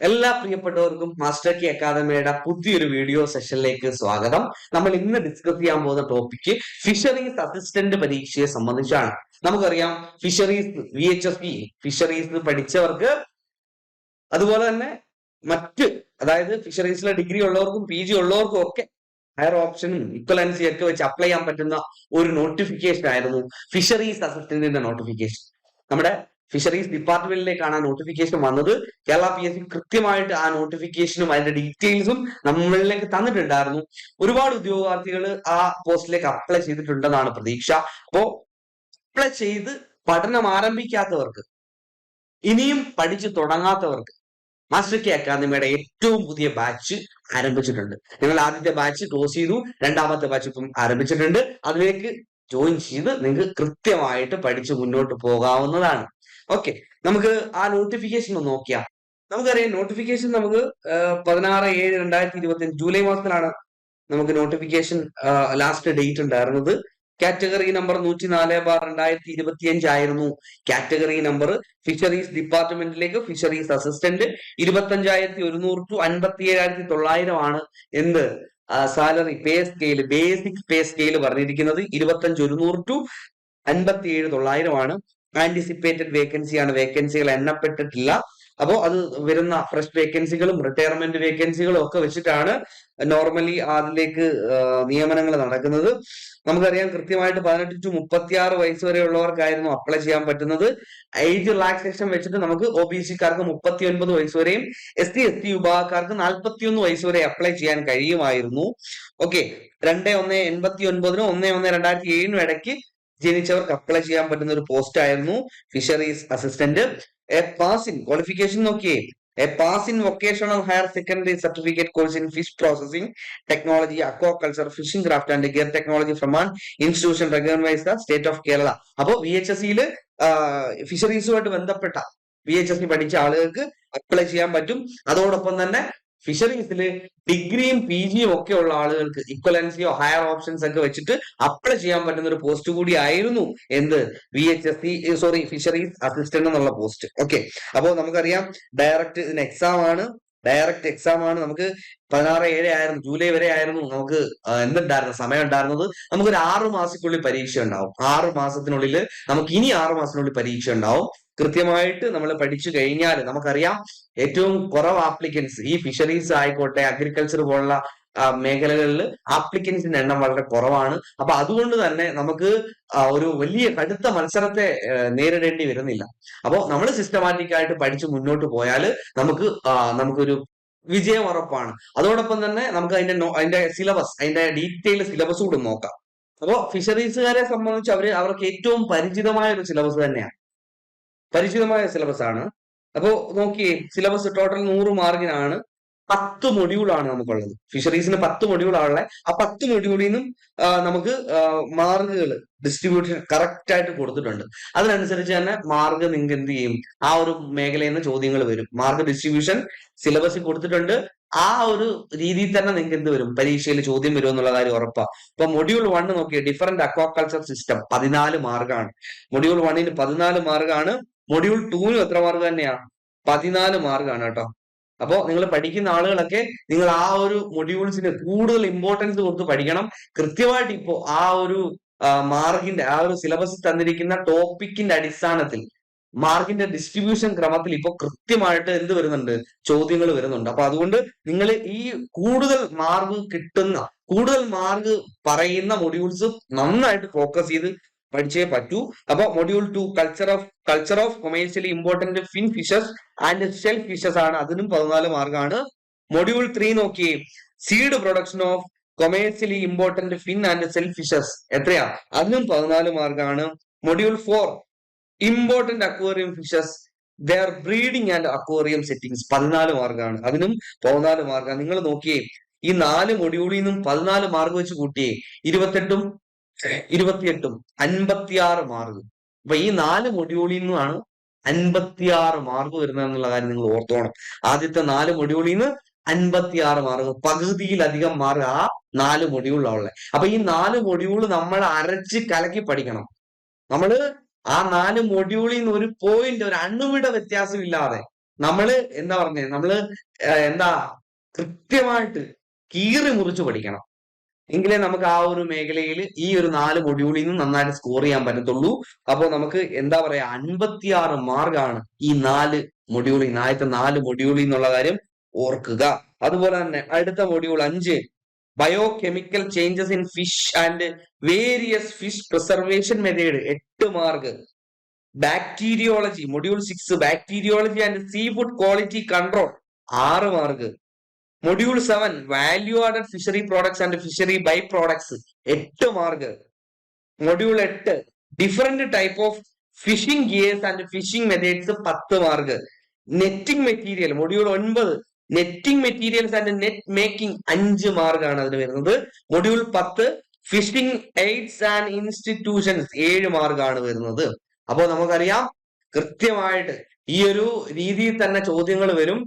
എല്ലാ പ്രിയപ്പെട്ടവർക്കും മാസ്റ്റർ കി അക്കാദമിയുടെ പുതിയൊരു വീഡിയോ സെഷനിലേക്ക് സ്വാഗതം. നമ്മൾ ഇന്ന് ഡിസ്കസ് ചെയ്യാൻ പോകുന്ന ടോപ്പിക് ഫിഷറീസ് അസിസ്റ്റന്റ് പരീക്ഷയെ സംബന്ധിച്ചാണ്. നമുക്കറിയാം fisheries V H S P fisheries പഠിച്ചവർക്ക് അതുപോലെ തന്നെ മറ്റ് അതായത് ഫിഷറീസിലെ ഡിഗ്രി ഉള്ളവർക്കും പി ജി ഉള്ളവർക്കും ഒക്കെ ഹയർ ഓപ്ഷനും ഇക്വലൻസി ഒക്കെ വെച്ച് അപ്ലൈ ചെയ്യാൻ പറ്റുന്ന ഒരു നോട്ടിഫിക്കേഷൻ ആയിരുന്നു ഫിഷറീസ് അസിസ്റ്റന്റിന്റെ നോട്ടിഫിക്കേഷൻ നമ്മുടെ ഫിഷറീസ് ഡിപ്പാർട്ട്മെന്റിലേക്കാണ് ആ നോട്ടിഫിക്കേഷൻ വന്നത്. കേരള പി എസ് സി കൃത്യമായിട്ട് ആ നോട്ടിഫിക്കേഷനും അതിന്റെ ഡീറ്റെയിൽസും നമ്മളിലേക്ക് തന്നിട്ടുണ്ടായിരുന്നു. ഒരുപാട് ഉദ്യോഗാർത്ഥികൾ ആ പോസ്റ്റിലേക്ക് അപ്ലൈ ചെയ്തിട്ടുണ്ടെന്നാണ് പ്രതീക്ഷ. അപ്പോ അപ്ലൈ ചെയ്ത് പഠനം ആരംഭിക്കാത്തവർക്ക് ഇനിയും പഠിച്ചു തുടങ്ങാത്തവർക്ക് മാസ്റ്റർ കെ അക്കാദമിയുടെ ഏറ്റവും പുതിയ ബാച്ച് ആരംഭിച്ചിട്ടുണ്ട്. ഞങ്ങൾ ആദ്യത്തെ ബാച്ച് ക്ലോസ് ചെയ്തു രണ്ടാമത്തെ ബാച്ച് ഇപ്പം ആരംഭിച്ചിട്ടുണ്ട്. അതിലേക്ക് ജോയിൻ ചെയ്ത് നിങ്ങൾക്ക് കൃത്യമായിട്ട് പഠിച്ച് മുന്നോട്ട് പോകാവുന്നതാണ്. ഓക്കെ നമുക്ക് ആ നോട്ടിഫിക്കേഷൻ ഒന്ന് നോക്കിയാം. നമുക്കറിയാം നോട്ടിഫിക്കേഷൻ നമുക്ക് പതിനാറ് ഏഴ് രണ്ടായിരത്തി ഇരുപത്തി ജൂലൈ മാസത്തിലാണ് നമുക്ക് നോട്ടിഫിക്കേഷൻ ലാസ്റ്റ് ഡേറ്റ് ഉണ്ടായിരുന്നത്. കാറ്റഗറി നമ്പർ നൂറ്റി നാല് ബാർ രണ്ടായിരത്തി ഇരുപത്തി അഞ്ചായിരുന്നു കാറ്റഗറി നമ്പർ ഫിഷറീസ് ഡിപ്പാർട്ട്മെന്റിലേക്ക് ഫിഷറീസ് അസിസ്റ്റന്റ് ഇരുപത്തഞ്ചായിരത്തി ഒരുന്നൂറ് ടു അൻപത്തി ഏഴായിരത്തി തൊള്ളായിരം ആണ് എന്ത് salary pay scale basic pay scale പറഞ്ഞിരിക്കുന്നത് ഇരുപത്തഞ്ച് ഒരുന്നൂറ് ടു അൻപത്തി ഏഴ് തൊള്ളായിരമാണ് ആന്റിസിപ്പേറ്റഡ് വേക്കൻസിയാണ് വേക്കൻസികൾ എണ്ണപ്പെട്ടിട്ടില്ല. അപ്പോൾ അത് വരുന്ന ഫ്രഷ് വേക്കൻസികളും റിട്ടയർമെന്റ് വേക്കൻസികളും ഒക്കെ വെച്ചിട്ടാണ് നോർമലി അതിലേക്ക് നിയമനങ്ങൾ നടക്കുന്നത്. നമുക്കറിയാം കൃത്യമായിട്ട് പതിനെട്ട് ടു മുപ്പത്തി ആറ് വയസ്സ് വരെ ഉള്ളവർക്കായിരുന്നു അപ്ലൈ ചെയ്യാൻ പറ്റുന്നത്. ഏജ് റിലാക്സേഷൻ വെച്ചിട്ട് നമുക്ക് ഒ ബി സിക്കാർക്ക് മുപ്പത്തി ഒൻപത് വയസ്സ് വരെയും എസ് ടി എസ് ടി വിഭാഗക്കാർക്ക് നാൽപ്പത്തിയൊന്ന് വയസ്സ് വരെ അപ്ലൈ ചെയ്യാൻ കഴിയുമായിരുന്നു. ഓക്കെ രണ്ട് ഒന്ന് എൺപത്തി ഒൻപതിനും ഒന്ന് ഒന്ന് രണ്ടായിരത്തി ഏഴിനും ഇടയ്ക്ക് ജനിച്ചവർക്ക് അപ്ലൈ ചെയ്യാൻ പറ്റുന്ന ഒരു പോസ്റ്റ് ആയിരുന്നു fisheries assistant a pass in qualification നോക്കിയേ a pass in vocational higher secondary certificate course in fish processing technology aquaculture fishing craft and gear technology from an institution recognise the state of Kerala അപ്പോൾ V H S സിയിൽ ഫിഷറീസുമായിട്ട് ബന്ധപ്പെട്ട V H S C പഠിച്ച ആളുകൾക്ക് apply ചെയ്യാൻ പറ്റും. അതോടൊപ്പം തന്നെ ഫിഷറീസിൽ ഡിഗ്രിയും പി ജിയും ഒക്കെ ഉള്ള ആളുകൾക്ക് ഇക്വലൻസിയോ ഹയർ ഓപ്ഷൻസ് ഒക്കെ വെച്ചിട്ട് അപ്ലൈ ചെയ്യാൻ പറ്റുന്ന ഒരു പോസ്റ്റ് കൂടി ആയിരുന്നു എന്ത്? V H S C sorry fisheries assistant എന്നുള്ള പോസ്റ്റ് ഓക്കെ അപ്പോൾ നമുക്കറിയാം ഡയറക്റ്റ് ഇതിന് എക്സാം ആണ്. ഡയറക്റ്റ് എക്സാം ആണ്. നമുക്ക് പതിനാറ് ഏഴ് ആയിരുന്നു ജൂലൈ വരെ ആയിരുന്നു നമുക്ക് എന്തുണ്ടായിരുന്നു സമയം ഉണ്ടായിരുന്നത് നമുക്കൊരു ആറു മാസത്തിനുള്ളിൽ പരീക്ഷ ഉണ്ടാവും. ആറു മാസത്തിനുള്ളിൽ നമുക്ക് ഇനി ആറു മാസത്തിനുള്ളിൽ പരീക്ഷ ഉണ്ടാവും. കൃത്യമായിട്ട് നമ്മൾ പഠിച്ചു കഴിഞ്ഞാൽ നമുക്കറിയാം ഏറ്റവും കുറവ് ആപ്ലിക്കൻസ് ഈ ഫിഷറീസ് ആയിക്കോട്ടെ അഗ്രികൾച്ചർ പോലുള്ള മേഖലകളിൽ ആപ്ലിക്കൻസിന്റെ എണ്ണം വളരെ കുറവാണ്. അപ്പൊ അതുകൊണ്ട് തന്നെ നമുക്ക് ഒരു വലിയ കടുത്ത മത്സരത്തെ നേരിടേണ്ടി വരുന്നില്ല. അപ്പോൾ നമ്മൾ സിസ്റ്റമാറ്റിക് ആയിട്ട് പഠിച്ച് മുന്നോട്ട് പോയാൽ നമുക്ക് നമുക്കൊരു വിജയം ഉറപ്പാണ്. അതോടൊപ്പം തന്നെ നമുക്ക് അതിന്റെ അതിന്റെ സിലബസ് അതിന്റെ ഡീറ്റെയിൽ സിലബസ് കൂടെ നോക്കാം. അപ്പോൾ ഫിഷറീസുകാരെ സംബന്ധിച്ച് അവർ അവർക്ക് ഏറ്റവും പരിചിതമായ ഒരു സിലബസ് തന്നെയാണ്. പരിചിതമായ സിലബസ് ആണ്. അപ്പോൾ നോക്കിയേ സിലബസ് ടോട്ടൽ നൂറ് മാർക്കിനാണ് പത്ത് മൊഡ്യൂളാണ് നമുക്കുള്ളത്. ഫിഷറീസിന് പത്ത് മൊഡ്യൂളാണുള്ളത് ആ പത്ത് മൊഡ്യൂളിൽ നിന്നും നമുക്ക് മാർഗുകൾ ഡിസ്ട്രിബ്യൂഷൻ കറക്റ്റ് ആയിട്ട് കൊടുത്തിട്ടുണ്ട്. അതിനനുസരിച്ച് തന്നെ മാർഗ് നിങ്ങൾക്ക് എന്ത് ചെയ്യും? ആ ഒരു മേഖലയിൽ നിന്ന് ചോദ്യങ്ങൾ വരും. മാർഗ് ഡിസ്ട്രിബ്യൂഷൻ സിലബസിൽ കൊടുത്തിട്ടുണ്ട്. ആ ഒരു രീതിയിൽ തന്നെ നിങ്ങൾക്ക് എന്ത് വരും? പരീക്ഷയിൽ ചോദ്യം വരും എന്നുള്ള കാര്യം ഉറപ്പാ. ഇപ്പൊ മൊഡ്യൂൾ വണ്ണ് നോക്കിയ ഡിഫറെന്റ് അക്വാകൾച്ചർ സിസ്റ്റം പതിനാല് മാർഗാണ് മൊഡ്യൂൾ വണ്ണിന് പതിനാല് മാർഗാണ് മൊഡ്യൂൾ ടൂവിനും എത്ര മാർഗ് തന്നെയാണ് പതിനാല് മാർഗാണ് കേട്ടോ. അപ്പോൾ നിങ്ങൾ പഠിക്കുന്ന ആളുകളൊക്കെ നിങ്ങൾ ആ ഒരു മൊഡ്യൂൾസിന് കൂടുതൽ ഇമ്പോർട്ടൻസ് കൊടുത്ത് പഠിക്കണം. കൃത്യമായിട്ട് ഇപ്പോ ആ ഒരു മാർക്കിന്റെ ആ ഒരു സിലബസ് തന്നിരിക്കുന്ന ടോപ്പിക്കിന്റെ അടിസ്ഥാനത്തിൽ മാർക്കിന്റെ ഡിസ്ട്രിബ്യൂഷൻ ക്രമത്തിൽ ഇപ്പോൾ കൃത്യമായിട്ട് എന്ത് വരുന്നുണ്ട്? ചോദ്യങ്ങൾ വരുന്നുണ്ട്. അപ്പൊ അതുകൊണ്ട് നിങ്ങൾ ഈ കൂടുതൽ മാർക്ക് കിട്ടുന്ന കൂടുതൽ മാർക്ക് പറയുന്ന മൊഡ്യൂൾസ് നന്നായിട്ട് ഫോക്കസ് ചെയ്ത് പഠിച്ചേ പറ്റൂ. അപ്പൊ module two culture of culture of commercially important fin fishes and shell fishes ആണ് അതിനും പതിനാല് മാർക്കാണ് മൊഡ്യൂൾ ത്രീ നോക്കിയേ. Seed production of commercially important fin and shell fishes എത്രയാ? അതിനും പതിനാല് മാർക്കാണ് module four important aquarium fishes their breeding and aquarium settings പതിനാല് മാർക്കാണ് അതിനും പതിനാല് മാർക്കാണ് നിങ്ങൾ നോക്കിയേ. ഈ നാല് മൊഡ്യൂളിൽ നിന്നും പതിനാല് മാർക്ക് വെച്ച് കൂട്ടിയേ. ഇരുപത്തെട്ടും ഇരുപത്തിയെട്ടും അൻപത്തിയാറ് മാർക്ക് അപ്പൊ ഈ നാല് മൊഡ്യൂളിൽ നിന്നാണ് അൻപത്തിയാറ് മാർക്ക് വരുന്നത് എന്നുള്ള കാര്യം നിങ്ങൾ ഓർത്തോണം. ആദ്യത്തെ നാല് മൊഡ്യൂളിൽ നിന്ന് അൻപത്തിയാറ് മാർക്ക് പകുതിയിലധികം മാർക്ക് ആ നാല് മൊഡ്യൂളിലാണ് ഉള്ളത് അപ്പൊ ഈ നാല് മൊഡ്യൂൾ നമ്മൾ അരച്ച് കലക്കി പഠിക്കണം. നമ്മൾ ആ നാല് മൊഡ്യൂളിൽ നിന്ന് ഒരു പോയിന്റ് ഒരു അണ്ണുവിട വ്യത്യാസം ഇല്ലാതെ നമ്മൾ എന്താ പറഞ്ഞേ? നമ്മൾ എന്താ കൃത്യമായിട്ട് കീറി മുറിച്ച് പഠിക്കണം. എങ്കിലേ നമുക്ക് ആ ഒരു മേഖലയിൽ ഈ ഒരു നാല് മൊഡ്യൂളിൽ നിന്ന് നന്നായിട്ട് സ്കോർ ചെയ്യാൻ പറ്റത്തുള്ളൂ. അപ്പോൾ നമുക്ക് എന്താ പറയാ അൻപത്തിയാറ് മാർക്കാണ് ഈ നാല് മൊഡ്യൂളിൽ നിന്ന് ആദ്യത്തെ നാല് മൊഡ്യൂളിൽ എന്നുള്ള കാര്യം ഓർക്കുക. അതുപോലെ തന്നെ അടുത്ത മൊഡ്യൂൾ അഞ്ച് biochemical changes in fish and various fish preservation method എട്ട് mark bacteriology module six bacteriology and seafood quality control ആറ് mark module seven value added fishery products and fishery by products എട്ട് മാർക്ക് മൊഡ്യൂൾ എട്ട് different type of fishing gears and fishing methods പത്ത് mark netting material module ഒൻപത് netting materials and net making അഞ്ച് മാർക്കാണ് അതിന് വരുന്നത്. Module പത്ത് phishing AIDS and institutions ഏഴ് മാർക്കാണ് വരുന്നത്. അപ്പോൾ നമുക്കറിയാം കൃത്യമായിട്ട് ഈ ഒരു രീതിയിൽ തന്നെ ചോദ്യങ്ങൾ വരും.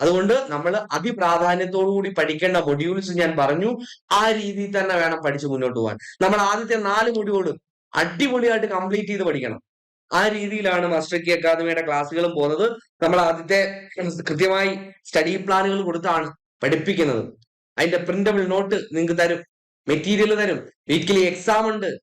അതുകൊണ്ട് നമ്മൾ അതിപ്രാധാന്യത്തോടുകൂടി പഠിക്കേണ്ട മൊഡ്യൂൾസ് ഞാൻ പറഞ്ഞു. ആ രീതിയിൽ തന്നെ വേണം പഠിച്ച് മുന്നോട്ട് പോകാൻ. നമ്മൾ ആദ്യത്തെ നാല് മൊഡ്യൂൾ അടിപൊളിയായിട്ട് കംപ്ലീറ്റ് ചെയ്ത് പഠിക്കണം. ആ രീതിയിലാണ് മാസ്റ്റർ കി അക്കാദമിയുടെ ക്ലാസ്സുകളും പോകുന്നത്. നമ്മൾ ആദ്യത്തെ കൃത്യമായി സ്റ്റഡി പ്ലാനുകൾ കൊടുത്താണ് പഠിപ്പിക്കുന്നത്. അതിന്റെ പ്രിന്റബിൾ നോട്ട് നിങ്ങൾക്ക് തരും. മെറ്റീരിയൽ തരും. വീക്കിലി എക്സാം ഉണ്ട്.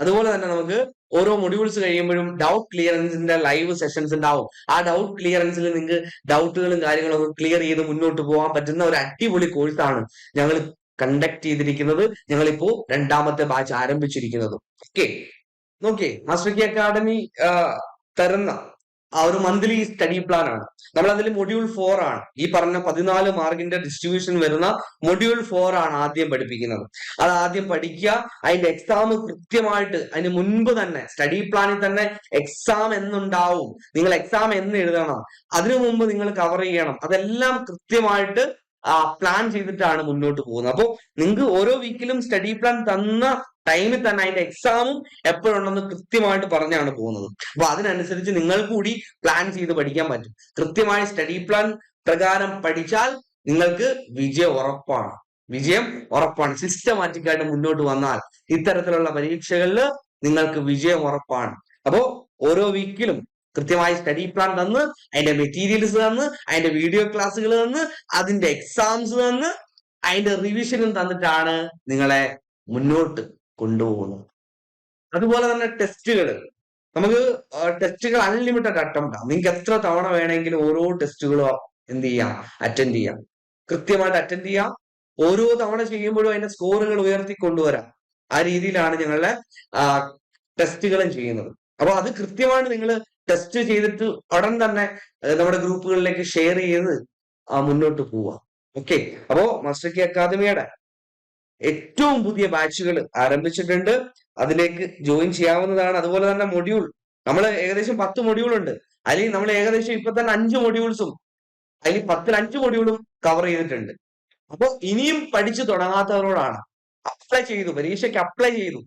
അതുപോലെ തന്നെ നമുക്ക് ഓരോ മൊഡ്യൂൾസ് കഴിയുമ്പോഴും ഡൗട്ട് ക്ലിയറൻസിന്റെ ലൈവ് സെഷൻസ് ഉണ്ടാവും. ആ ഡൗട്ട് ക്ലിയറൻസിൽ നിങ്ങൾക്ക് ഡൗട്ടുകളും കാര്യങ്ങളൊക്കെ ക്ലിയർ ചെയ്ത് മുന്നോട്ട് പോകാൻ പറ്റുന്ന ഒരു അടിപൊളി കോഴ്സാണ് ഞങ്ങൾ കണ്ടക്ട് ചെയ്തിരിക്കുന്നത്. ഞങ്ങളിപ്പോ രണ്ടാമത്തെ ബാച്ച് ആരംഭിച്ചിരിക്കുന്നത്. ഓക്കെ നോക്കിയേ മാസ്റ്റർ കി അക്കാഡമി തരുന്ന ആ ഒരു മന്ത്ലി സ്റ്റഡി പ്ലാൻ ആണ്. നമ്മൾ അതിൽ മൊഡ്യൂൾ ഫോർ ആണ്. ഈ പറഞ്ഞ പതിനാല് മാർക്കിന്റെ ഡിസ്ട്രിബ്യൂഷൻ വരുന്ന മൊഡ്യൂൾ ഫോർ ആണ് ആദ്യം പഠിപ്പിക്കുന്നത്. അത് ആദ്യം പഠിക്കുക. അതിന്റെ എക്സാം കൃത്യമായിട്ട് അതിന് മുൻപ് തന്നെ സ്റ്റഡി പ്ലാനിൽ തന്നെ എക്സാം എന്നുണ്ടാവും. നിങ്ങൾ എക്സാം എന്ന് എഴുതണം. അതിനു മുമ്പ് നിങ്ങൾ കവർ ചെയ്യണം. അതെല്ലാം കൃത്യമായിട്ട് പ്ലാൻ ചെയ്തിട്ടാണ് മുന്നോട്ട് പോകുന്നത്. അപ്പോൾ നിങ്ങൾക്ക് ഓരോ വീക്കിലും സ്റ്റഡി പ്ലാൻ തന്ന ടൈമിൽ തന്നെ അതിന്റെ എക്സാമും എപ്പോഴുണ്ടെന്ന് കൃത്യമായിട്ട് പറഞ്ഞാണ് പോകുന്നത്. അപ്പൊ അതിനനുസരിച്ച് നിങ്ങൾ കൂടി പ്ലാൻ ചെയ്ത് പഠിക്കാൻ പറ്റും. കൃത്യമായ സ്റ്റഡി പ്ലാൻ പ്രകാരം പഠിച്ചാൽ നിങ്ങൾക്ക് വിജയം ഉറപ്പാണ്. വിജയം ഉറപ്പാണ്. സിസ്റ്റമാറ്റിക് ആയിട്ട് മുന്നോട്ട് വന്നാൽ ഇത്തരത്തിലുള്ള പരീക്ഷകളിൽ നിങ്ങൾക്ക് വിജയം ഉറപ്പാണ്. അപ്പോ ഓരോ വീക്കിലും കൃത്യമായി സ്റ്റഡി പ്ലാൻ തന്ന് അതിന്റെ മെറ്റീരിയൽസ് തന്ന് അതിന്റെ വീഡിയോ ക്ലാസ്സുകൾ തന്ന് അതിന്റെ എക്സാംസ് തന്ന് അതിന്റെ റിവിഷനും തന്നിട്ടാണ് നിങ്ങളെ മുന്നോട്ട് കൊണ്ടുപോകുന്നത് അതുപോലെ തന്നെ ടെസ്റ്റുകൾ നമുക്ക് ടെസ്റ്റുകൾ അൺലിമിറ്റഡ് അറ്റംപ്റ്റ് ആണ്. നിങ്ങൾക്ക് എത്ര തവണ വേണമെങ്കിലും ഓരോ ടെസ്റ്റുകളോ എന്ത് ചെയ്യാം? അറ്റൻഡ് ചെയ്യാം. കൃത്യമായിട്ട് അറ്റൻഡ് ചെയ്യാം. ഓരോ തവണ ചെയ്യുമ്പോഴും അതിന്റെ സ്കോറുകൾ ഉയർത്തി കൊണ്ടുവരാം. ആ രീതിയിലാണ് ഞങ്ങളുടെ ടെസ്റ്റുകളും ചെയ്യുന്നത്. അപ്പൊ അത് കൃത്യമായിട്ട് നിങ്ങൾ ടെസ്റ്റ് ചെയ്തിട്ട് ഉടൻ തന്നെ നമ്മുടെ ഗ്രൂപ്പുകളിലേക്ക് ഷെയർ ചെയ്ത് മുന്നോട്ട് പോവാം ഓക്കെ? അപ്പോ മാസ്റ്റർ കി അക്കാദമിയുടെ ഏറ്റവും പുതിയ ബാച്ചുകൾ ആരംഭിച്ചിട്ടുണ്ട്. അതിലേക്ക് ജോയിൻ ചെയ്യാവുന്നതാണ്. അതുപോലെ തന്നെ മൊഡ്യൂൾ. നമ്മൾ ഏകദേശം പത്ത് മൊഡ്യൂൾ ഉണ്ട് അല്ലെങ്കിൽ നമ്മൾ ഏകദേശം ഇപ്പൊ തന്നെ അഞ്ച് മൊഡ്യൂൾസും അതിൽ പത്തിൽ അഞ്ച് മൊഡ്യൂളും കവർ ചെയ്തിട്ടുണ്ട്. അപ്പോൾ ഇനിയും പഠിച്ചു തുടങ്ങാത്തവരോടാണ് അപ്ലൈ ചെയ്തു പരീക്ഷയ്ക്ക് അപ്ലൈ ചെയ്തു.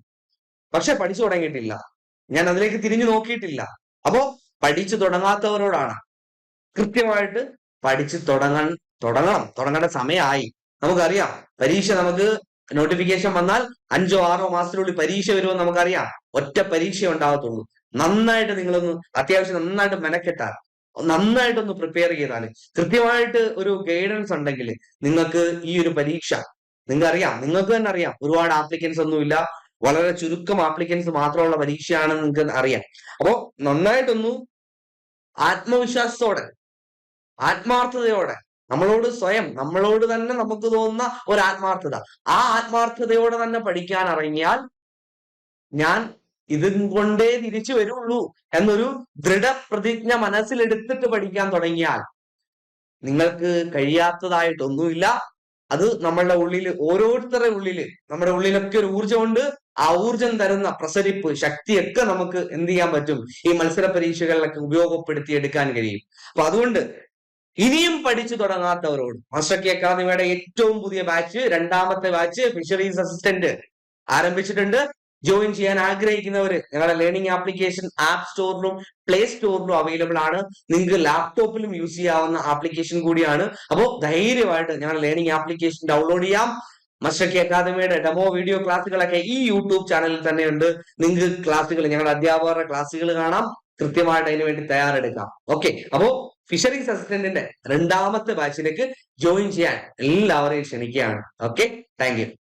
പക്ഷെ പഠിച്ചു തുടങ്ങിയിട്ടില്ല. ഞാൻ അതിലേക്ക് തിരിഞ്ഞു നോക്കിയിട്ടില്ല. അപ്പോ പഠിച്ചു തുടങ്ങാത്തവരോടാണ് കൃത്യമായിട്ട് പഠിച്ചു തുടങ്ങാൻ തുടങ്ങണം. തുടങ്ങേണ്ട സമയമായി. നമുക്കറിയാം പരീക്ഷ നമുക്ക് നോട്ടിഫിക്കേഷൻ വന്നാൽ അഞ്ചോ ആറോ മാസത്തിനുള്ളിൽ പരീക്ഷ വരുമെന്ന് നമുക്കറിയാം. ഒറ്റ പരീക്ഷ ഉണ്ടാകത്തുള്ളൂ. നന്നായിട്ട് നിങ്ങളൊന്ന് അത്യാവശ്യം നന്നായിട്ട് മെനക്കെട്ടാൽ നന്നായിട്ടൊന്ന് പ്രിപ്പയർ ചെയ്താൽ കൃത്യമായിട്ട് ഒരു ഗൈഡൻസ് ഉണ്ടെങ്കിൽ നിങ്ങൾക്ക് ഈ ഒരു പരീക്ഷ നിങ്ങൾക്ക് അറിയാം നിങ്ങൾക്ക് തന്നെ അറിയാം. ഒരുപാട് ആപ്ലിക്കൻസ് ഒന്നുമില്ല വളരെ ചുരുക്കം ആപ്ലിക്കൻസ് മാത്രമുള്ള പരീക്ഷയാണെന്ന് നിങ്ങൾക്ക് അറിയാം. അപ്പോ നന്നായിട്ടൊന്നു ആത്മവിശ്വാസത്തോടെ ആത്മാർത്ഥതയോടെ നമ്മളോട് സ്വയം നമ്മളോട് തന്നെ നമുക്ക് തോന്നുന്ന ഒരു ആത്മാർത്ഥത. ആ ആത്മാർത്ഥതയോടെ തന്നെ പഠിക്കാൻ ഇറങ്ങിയാൽ ഞാൻ ഇതും കൊണ്ടേ തിരിച്ചു വരുള്ളൂ എന്നൊരു ദൃഢപ്രതിജ്ഞ മനസ്സിലെടുത്തിട്ട് പഠിക്കാൻ തുടങ്ങിയാൽ നിങ്ങൾക്ക് കഴിയാത്തതായിട്ടൊന്നുമില്ല. അത് നമ്മളുടെ ഉള്ളിൽ ഓരോരുത്തരുടെ ഉള്ളിൽ നമ്മുടെ ഉള്ളിലൊക്കെ ഒരു ഊർജമുണ്ട്. ആ ഊർജം തരുന്ന പ്രസരിപ്പ് ശക്തിയൊക്കെ നമുക്ക് എന്ത് ചെയ്യാൻ പറ്റും? ഈ മത്സര പരീക്ഷകളിലൊക്കെ ഉപയോഗപ്പെടുത്തി എടുക്കാൻ കഴിയും. അപ്പൊ അതുകൊണ്ട് ഇനിയും പഠിച്ചു തുടങ്ങാത്തവരോട്. മാസ്റ്റർ കെ അക്കാദമിയുടെ ഏറ്റവും പുതിയ ബാച്ച് രണ്ടാമത്തെ ബാച്ച് ഫിഷറീസ് അസിസ്റ്റന്റ് ആരംഭിച്ചിട്ടുണ്ട്. ജോയിൻ ചെയ്യാൻ ആഗ്രഹിക്കുന്നവര് ഞങ്ങളുടെ ലേണിംഗ് ആപ്ലിക്കേഷൻ ആപ്പ് സ്റ്റോറിലും പ്ലേ സ്റ്റോറിലും അവൈലബിൾ ആണ്. നിങ്ങൾക്ക് ലാപ്ടോപ്പിലും യൂസ് ചെയ്യാവുന്ന ആപ്ലിക്കേഷൻ കൂടിയാണ്. അപ്പോൾ ധൈര്യമായിട്ട് ഞങ്ങളുടെ ലേണിംഗ് ആപ്ലിക്കേഷൻ ഡൗൺലോഡ് ചെയ്യാം. മസ്റ്റക്കി അക്കാദമിയുടെ ഡെമോ വീഡിയോ ക്ലാസ്സുകളൊക്കെ ഈ യൂട്യൂബ് ചാനലിൽ തന്നെ ഉണ്ട് നിങ്ങൾക്ക് ക്ലാസ്സുകൾ ഞങ്ങളുടെ അധ്യാപകരുടെ ക്ലാസ്സുകൾ കാണാം. കൃത്യമായിട്ട് അതിനുവേണ്ടി തയ്യാറെടുക്കാം. ഓക്കെ. അപ്പോ ഫിഷറീസ് അസിസ്റ്റന്റിന്റെ രണ്ടാമത്തെ ബാച്ചിലേക്ക് ജോയിൻ ചെയ്യാൻ എല്ലാവരെയും ക്ഷണിക്കുകയാണ്. Okay thank